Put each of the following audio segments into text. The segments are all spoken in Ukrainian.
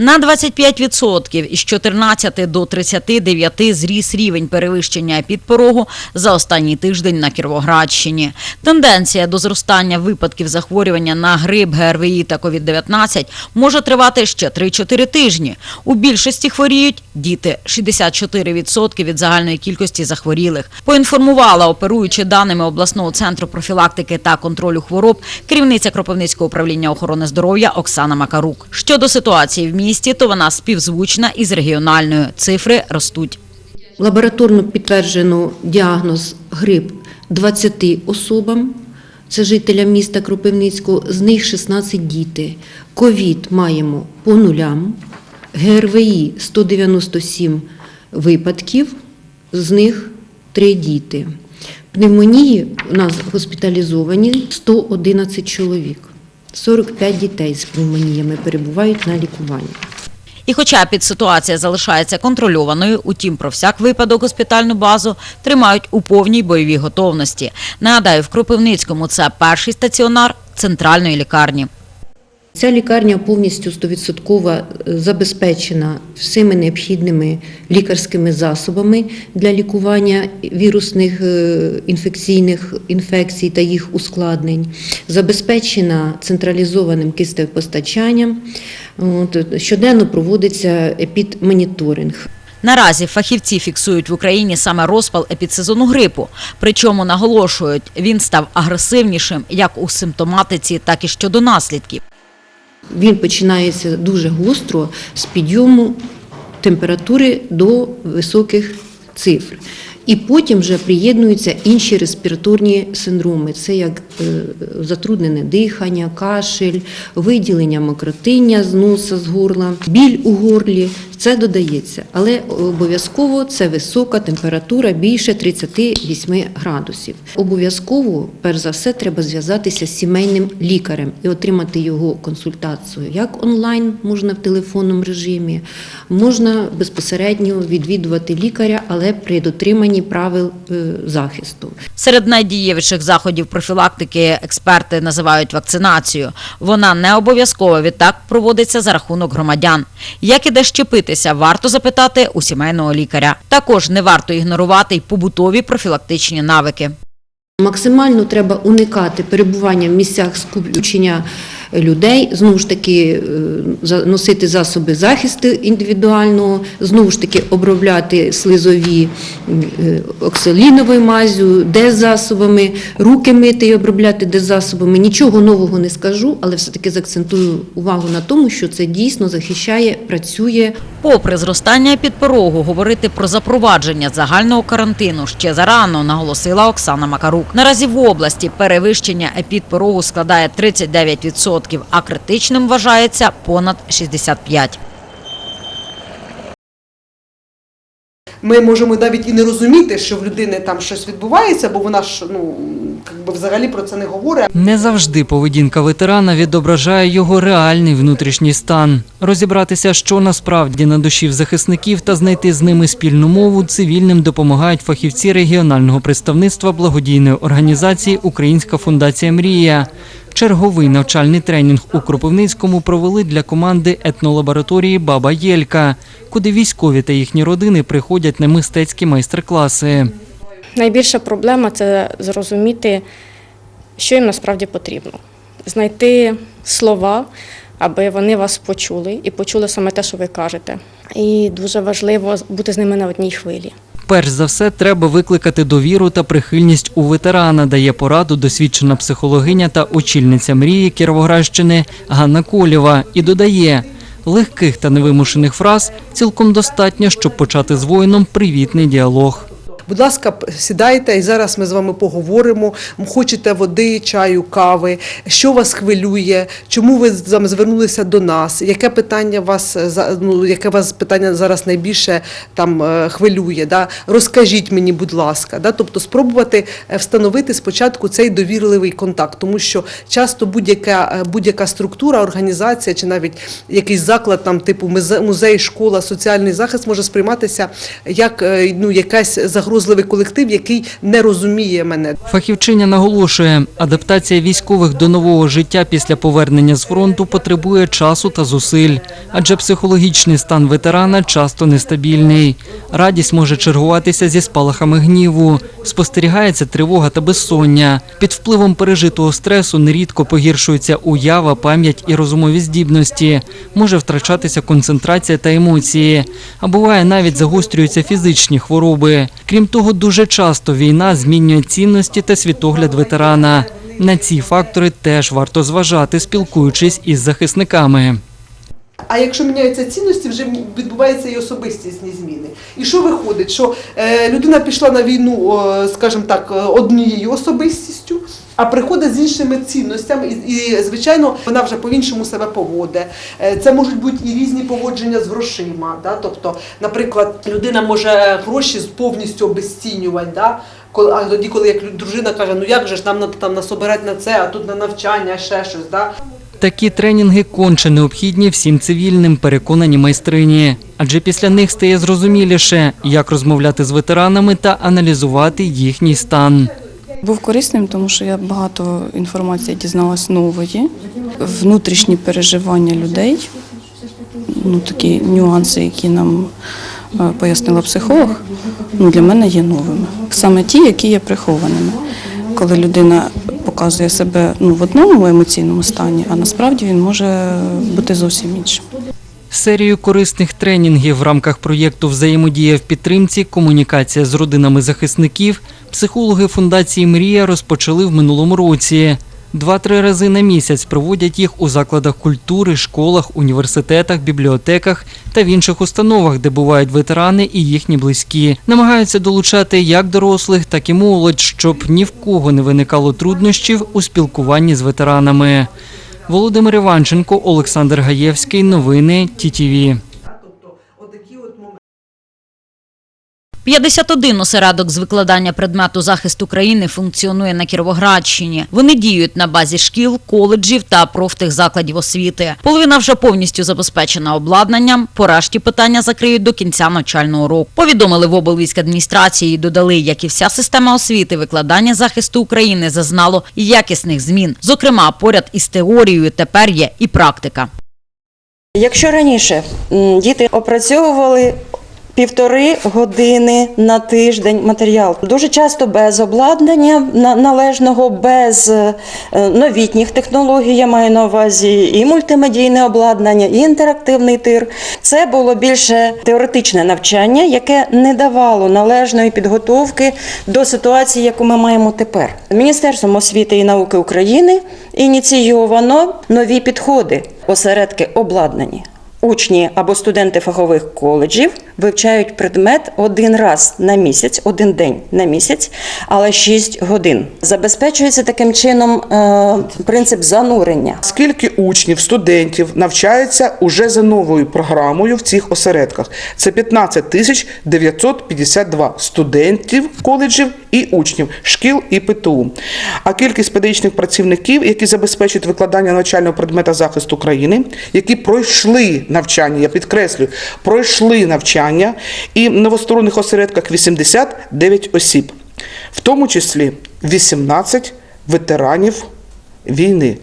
На 25% із 14 до 39 зріс рівень перевищення епідпорогу за останній тиждень на Кіровоградщині. Тенденція до зростання випадків захворювання на грип, ГРВІ та COVID-19 може тривати ще 3-4 тижні. У більшості хворіють діти – 64% від загальної кількості захворілих. Поінформувала, оперуючи даними обласного центру профілактики та контролю хвороб, керівниця Кропивницького управління охорони здоров'я Оксана Макарук. Щодо ситуації в місті, то вона співзвучна із регіональною. Цифри ростуть. Лабораторно підтверджено діагноз грип 20 особам. Це жителям міста Кропивницького, з них 16 діти. Ковід маємо по нулям, ГРВІ 197 випадків, з них 3 діти. Пневмонії у нас госпіталізовані 111 чоловік. 45 дітей з пневмоніями перебувають на лікуванні. І хоча підситуація залишається контрольованою, утім про всяк випадок госпітальну базу тримають у повній бойовій готовності. Нагадаю, в Кропивницькому це перший стаціонар центральної лікарні. Ця лікарня повністю 100% забезпечена всіми необхідними лікарськими засобами для лікування вірусних е, інфекційних інфекцій та їх ускладнень, забезпечена централізованим кисневпостачанням. От, Щоденно проводиться епідмоніторинг. Наразі фахівці фіксують в Україні саме розпал епідсезону грипу. Причому наголошують, він став агресивнішим як у симптоматиці, так і щодо наслідків. Він починається дуже гостро з підйому температури до високих цифр. І потім вже приєднуються інші респіраторні синдроми. Це як е, затруднене дихання, кашель, виділення мокротиння з носа, з горла, біль у горлі. Це додається, але обов'язково це висока температура більше 38 градусів. Обов'язково, перш за все, треба зв'язатися з сімейним лікарем і отримати його консультацію. Як онлайн можна в телефонному режимі, можна безпосередньо відвідувати лікаря, але при дотриманні правил е, захисту. Серед найдієвіших заходів профілактики експерти називають вакцинацію. Вона не обов'язково відтак проводиться за рахунок громадян. Як іде щепитися, варто запитати у сімейного лікаря. Також не варто ігнорувати й побутові профілактичні навики. Максимально треба уникати перебування в місцях скупчення людей, знову ж таки е, носити засоби захисту індивідуального, знову ж таки обробляти слизові е, оксаліновою мазю, дезасобами, руки мити і обробляти дезасобами. Нічого нового не скажу, але все-таки заакцентую увагу на тому, що це дійсно захищає, працює Попри зростання підпорогу, говорити про запровадження загального карантину ще зарано, наголосила Оксана Макарук. Наразі в області перевищення епідпорогу складає 39%, а критичним вважається понад 65%. Ми можемо навіть і не розуміти, що в людини там щось відбувається, бо вона ж ну якби взагалі про це не говорить. Не завжди поведінка ветерана відображає його реальний внутрішній стан. Розібратися, що насправді на душі в захисників та знайти з ними спільну мову цивільним допомагають фахівці регіонального представництва благодійної організації Українська фундація Мрія. Черговий навчальний тренінг у Кропивницькому провели для команди етнолабораторії Баба Єлька, куди військові та їхні родини приходять на мистецькі майстер-класи. Найбільша проблема це зрозуміти, що їм насправді потрібно. Знайти слова, аби вони вас почули і почули саме те, що ви кажете. І дуже важливо бути з ними на одній хвилі. Перш за все, треба викликати довіру та прихильність у ветерана, дає пораду досвідчена психологиня та очільниця мрії Кіровоградщини Ганна Колєва. І додає, легких та невимушених фраз цілком достатньо, щоб почати з воїном привітний діалог. Будь ласка, сідайте, і зараз ми з вами поговоримо. Хочете води, чаю, кави, що вас хвилює, чому ви звернулися до нас? Яке питання вас е, ну, яке вас питання зараз найбільше там е, хвилює? Да? Розкажіть мені, будь ласка, да? тобто спробувати е, встановити спочатку цей довірливий контакт, тому що часто будь-яка будь-яка структура, організація чи навіть якийсь заклад, там типу музе- музей, школа, соціальний захист може сприйматися як ну, якась загроза вивозливий колектив, який не розуміє мене. Фахівчиня наголошує, адаптація військових до нового життя після повернення з фронту потребує часу та зусиль, адже психологічний стан ветерана часто нестабільний. Радість може чергуватися зі спалахами гніву, спостерігається тривога та безсоння. Під впливом пережитого стресу нерідко погіршується уява, пам'ять і розумові здібності, може втрачатися концентрація та емоції, а буває навіть загострюються фізичні хвороби. Крім того, дуже часто війна змінює цінності та світогляд ветерана. На ці фактори теж варто зважати, спілкуючись із захисниками. А якщо міняються цінності, вже відбуваються і особистісні зміни. І що виходить? Що е, людина пішла на війну, скажімо так, е, однією особистістю, а приходить з іншими цінностями, і, і звичайно, вона вже по-іншому себе поводить. Е, Це можуть бути і різні поводження з грошима. Да? Тобто, наприклад, людина може гроші повністю обезцінювати. Да? А тоді, коли як дружина каже, ну як же ж нам на- там насобирати на це, а тут на навчання, ще щось. Да? Такі тренінги конче необхідні всім цивільним, переконані майстрині. Адже після них стає зрозуміліше, як розмовляти з ветеранами та аналізувати їхній стан. Був корисним, тому що я багато інформації дізналась нової, внутрішні переживання людей, ну такі нюанси, які нам е, пояснила психолог, ну для мене є новими. Саме ті, які є прихованими. Коли людина показує себе ну, в одному емоційному стані, а насправді він може бути зовсім іншим. Серію корисних тренінгів в рамках проєкту Взаємодія в підтримці, комунікація з родинами захисників психологи фундації Мрія розпочали в минулому році. Два-три рази на місяць проводять їх у закладах культури, школах, університетах, бібліотеках та в інших установах, де бувають ветерани і їхні близькі. Намагаються долучати як дорослих, так і молодь, щоб ні в кого не виникало труднощів у спілкуванні з ветеранами. Володимир Іванченко, Олександр Гаєвський. Новини ТІТІВІ. 51 осередок з викладання предмету захист України функціонує на Кіровоградщині. Вони діють на базі шкіл, коледжів та профтехзакладів освіти. Половина вже повністю забезпечена обладнанням. По решті питання закриють до кінця навчального року. Повідомили в облвійськадміністрації і додали, як і вся система освіти, викладання захисту України зазнало якісних змін. Зокрема, поряд із теорією тепер є і практика. Якщо раніше діти опрацьовували півтори години на тиждень матеріал, дуже часто без обладнання належного, без е, новітніх технологій, я маю на увазі і мультимедійне обладнання, і інтерактивний тир. Це було більше теоретичне навчання, яке не давало належної підготовки до ситуації, яку ми маємо тепер. Міністерством освіти і науки України ініційовано нові підходи, осередки обладнані. Учні або студенти фахових коледжів вивчають предмет один раз на місяць, один день на місяць, але 6 годин. Забезпечується таким чином е, принцип занурення. Скільки учнів, студентів навчається уже за новою програмою в цих осередках? Це 15 тисяч 952 студентів коледжів і учнів шкіл і ПТУ. А кількість педагогічних працівників, які забезпечують викладання навчального предмета захисту України, які пройшли навчання, я підкреслюю, пройшли навчання і в новосторонних осередках 89 осіб, в тому числі 18 ветеранів війни.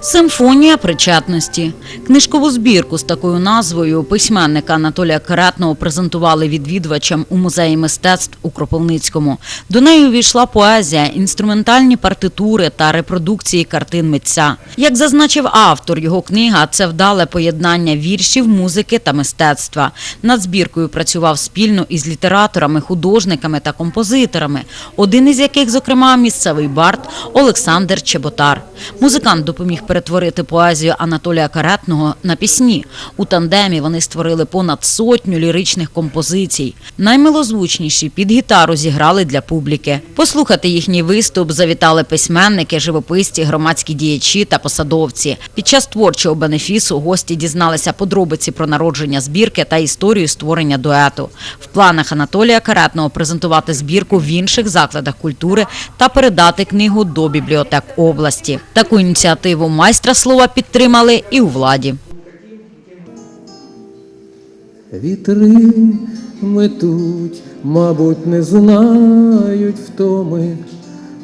Симфонія причетності. Книжкову збірку з такою назвою письменника Анатолія Каретного презентували відвідувачам у музеї мистецтв у Кропивницькому. До неї увійшла поезія, інструментальні партитури та репродукції картин митця. Як зазначив автор, його книга це вдале поєднання віршів, музики та мистецтва. Над збіркою працював спільно із літераторами, художниками та композиторами, один із яких, зокрема, місцевий бард Олександр Чеботар. Музикант допоміг перетворити поезію Анатолія Каретного на пісні. У тандемі вони створили понад сотню ліричних композицій. Наймилозвучніші під гітару зіграли для публіки. Послухати їхній виступ завітали письменники, живописці, громадські діячі та посадовці. Під час творчого бенефісу гості дізналися подробиці про народження збірки та історію створення дуету. В планах Анатолія Каретного презентувати збірку в інших закладах культури та передати книгу до бібліотек області. Таку ініціативу майстра слова підтримали і у владі. Вітри метуть, мабуть, не знають втоми,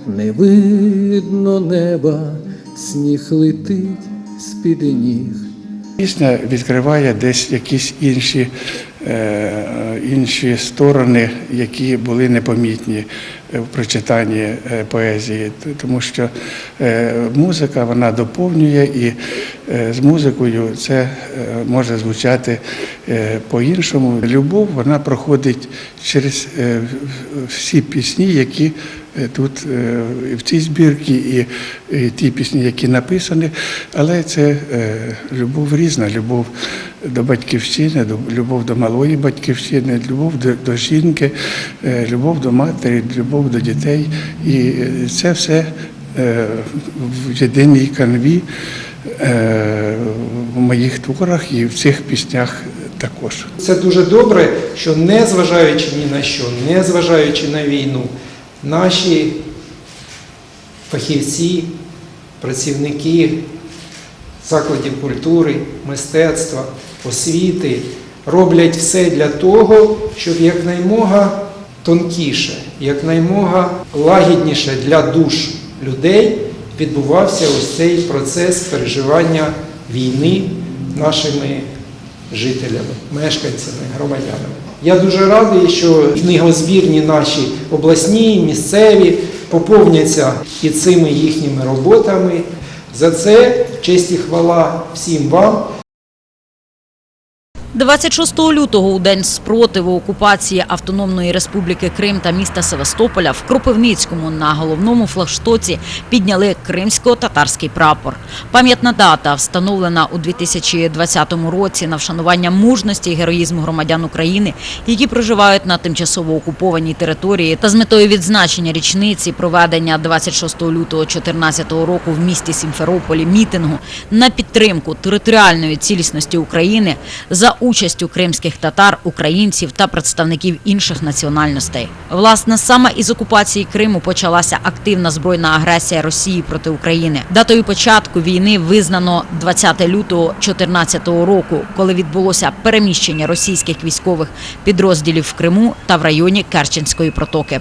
не видно неба, сніг летить з-під ніг. Пісня відкриває десь якісь інші, інші сторони, які були непомітні в прочитанні е, поезії, тому що е, музика вона доповнює і е, з музикою це е, може звучати е, по-іншому. Любов вона проходить через е, всі пісні, які е, тут е, в цій збірці, і, ті пісні, які написані, але це е, любов різна, любов до батьківщини, до- любов до малої батьківщини, любов до, жінки, е, любов до матері, любов до дітей. І е, це все е, в єдиній канві в моїх творах і в цих піснях також. Це дуже добре, що не зважаючи ні на що, не зважаючи на війну, наші фахівці, працівники закладів культури, мистецтва, освіти роблять все для того, щоб якнаймога тонкіше, якнаймога лагідніше для душ людей відбувався ось цей процес переживання війни нашими жителями, мешканцями, громадянами. Я дуже радий, що книгозбірні наші обласні, місцеві поповняться і цими їхніми роботами. За це честь і хвала всім вам. 26 лютого у день спротиву окупації Автономної Республіки Крим та міста Севастополя в Кропивницькому на головному флагштоці підняли кримсько-татарський прапор. Пам'ятна дата встановлена у 2020 році на вшанування мужності і героїзму громадян України, які проживають на тимчасово окупованій території, та з метою відзначення річниці проведення 26 лютого 2014 року в місті Сімферополі мітингу на підтримку територіальної цілісності України за участю кримських татар, українців та представників інших національностей. Власне, саме із окупації Криму почалася активна збройна агресія Росії проти України. Датою початку війни визнано 20 лютого 2014 року, коли відбулося переміщення російських військових підрозділів в Криму та в районі Керченської протоки.